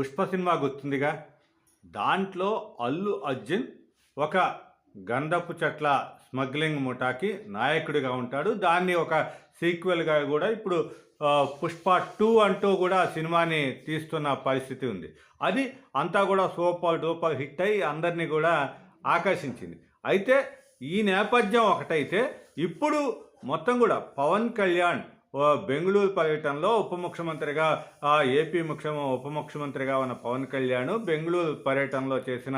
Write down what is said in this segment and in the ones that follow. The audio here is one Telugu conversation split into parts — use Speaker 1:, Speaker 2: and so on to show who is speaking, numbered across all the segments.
Speaker 1: పుష్ప సినిమా గుర్తుందిగా? దాంట్లో అల్లు అర్జున్ ఒక గంధపు చెట్ల స్మగ్లింగ్ ముఠాకి నాయకుడిగా ఉంటాడు. దాన్ని ఒక సీక్వెల్గా కూడా ఇప్పుడు పుష్ప టూ అంటూ కూడా సినిమాని తీస్తున్న పరిస్థితి ఉంది. అది అంతా కూడా సూపర్ డూపర్ హిట్ అయి అందరినీ కూడా ఆకర్షించింది. అయితే ఈ నేపథ్యం ఒకటైతే ఇప్పుడు మొత్తం కూడా పవన్ కళ్యాణ్ బెంగళూరు పర్యటనలో ఉప ముఖ్యమంత్రిగా ఆ, ఏపీ ముఖ్య ఉప ముఖ్యమంత్రిగా ఉన్న పవన్ కళ్యాణ్ బెంగళూరు పర్యటనలో చేసిన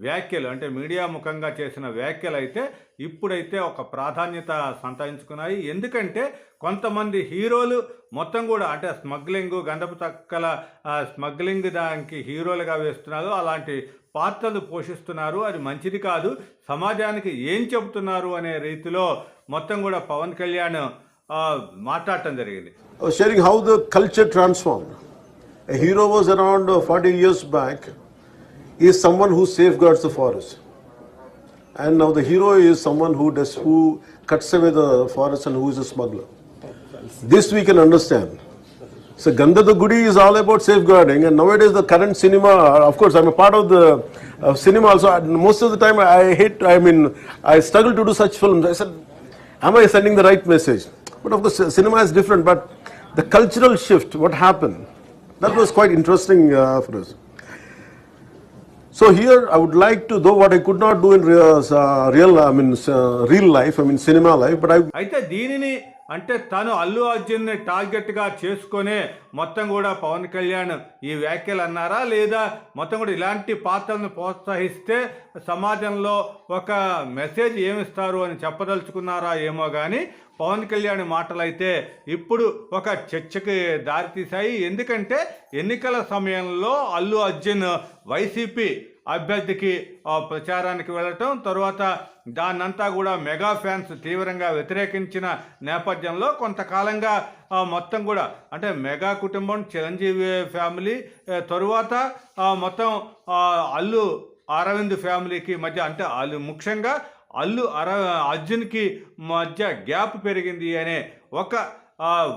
Speaker 1: వ్యాఖ్యలు అంటే మీడియా ముఖంగా చేసిన వ్యాఖ్యలు అయితే ఇప్పుడైతే ఒక ప్రాధాన్యత సంతరించుకున్నాయి. ఎందుకంటే కొంతమంది హీరోలు మొత్తం కూడా అంటే స్మగ్లింగ్ గంధపు తక్కల స్మగ్లింగ్ దానికి హీరోలుగా వేస్తున్నారు. అలాంటి పాత్రలు పోషిస్తున్నారు. అది మంచిది కాదు. సమాజానికి ఏం చెబుతున్నారు అనే రీతిలో మొత్తం కూడా పవన్ కళ్యాణ్ మాట్లాడటం జరిగింది
Speaker 2: I was sharing how the culture transformed. A hero was around uh, 40 years back, he is someone who safeguards the forest. And now the hero is someone who does who cuts away the forest and who is a smuggler. This we can understand. So Gandha the Gudi is all about safeguarding and nowadays the current cinema, of course I'm a part of the uh, cinema also, and most of the time I hate, I mean, I struggle to do such films. I said, am I sending the right message? But of course cinema is different, but the cultural shift, what happened, that was quite interesting uh, for us. So here I would like to, though what I could not do in real, uh, real I mean, uh, real life, I mean cinema life, but I
Speaker 1: అయితే దీనిని అంటే తను అల్లు అర్జున్ని టార్గెట్గా చేసుకునే మొత్తం కూడా పవన్ కళ్యాణ్ ఈ వ్యాఖ్యలు అన్నారా లేదా మొత్తం కూడా ఇలాంటి పాత్రలను ప్రోత్సహిస్తే సమాజంలో ఒక మెసేజ్ ఏమిస్తారు అని చెప్పదలుచుకున్నారా ఏమో కానీ పవన్ కళ్యాణ్ మాటలైతే ఇప్పుడు ఒక చర్చకి దారితీశాయి. ఎందుకంటే ఎన్నికల సమయంలో అల్లు అర్జున్ వైసీపీ అభ్యర్థికి ప్రచారానికి వెళ్ళటం తర్వాత దాన్నంతా కూడా మెగా ఫ్యాన్స్ తీవ్రంగా వ్యతిరేకించిన నేపథ్యంలో కొంతకాలంగా మొత్తం కూడా అంటే మెగా కుటుంబం చిరంజీవి ఫ్యామిలీ తరువాత మొత్తం అల్లు అరవింద్ ఫ్యామిలీకి మధ్య అంటే అల్లు ముఖ్యంగా అల్లు అర అర్జున్కి మధ్య గ్యాప్ పెరిగింది అనే ఒక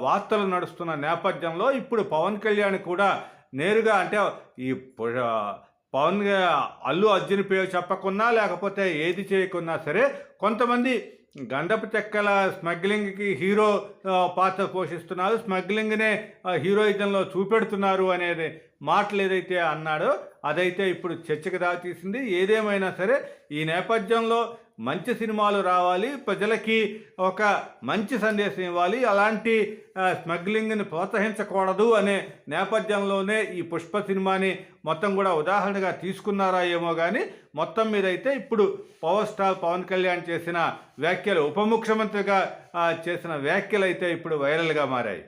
Speaker 1: వార్తలు నడుస్తున్న నేపథ్యంలో ఇప్పుడు పవన్ కళ్యాణ్ కూడా నేరుగా అంటే ఈ పవన్ అల్లు అర్జున్ పేరు చెప్పకున్నా లేకపోతే ఏది చేయకున్నా సరే కొంతమంది గంధపు చెక్కల స్మగ్లింగ్కి హీరో పాత్ర పోషిస్తున్నారు. స్మగ్లింగ్నే హీరోయిజంలో చూపెడుతున్నారు అనేది మాటలు ఏదైతే అన్నాడో అదైతే ఇప్పుడు చర్చకు దారితీసింది. ఏదేమైనా సరే ఈ నేపథ్యంలో మంచి సినిమాలు రావాలి ప్రజలకి ఒక మంచి సందేశం ఇవ్వాలి అలాంటి స్మగ్లింగ్ని ప్రోత్సహించకూడదు అనే నేపథ్యంలోనే ఈ పుష్ప సినిమాని మొత్తం కూడా ఉదాహరణగా తీసుకున్నారా ఏమో కానీ మొత్తం మీద అయితే ఇప్పుడు పవర్ స్టార్ పవన్ కళ్యాణ్ చేసిన వ్యాఖ్యలు ఉప ముఖ్యమంత్రిగా చేసిన వ్యాఖ్యలు అయితే ఇప్పుడు వైరల్గా మారాయి.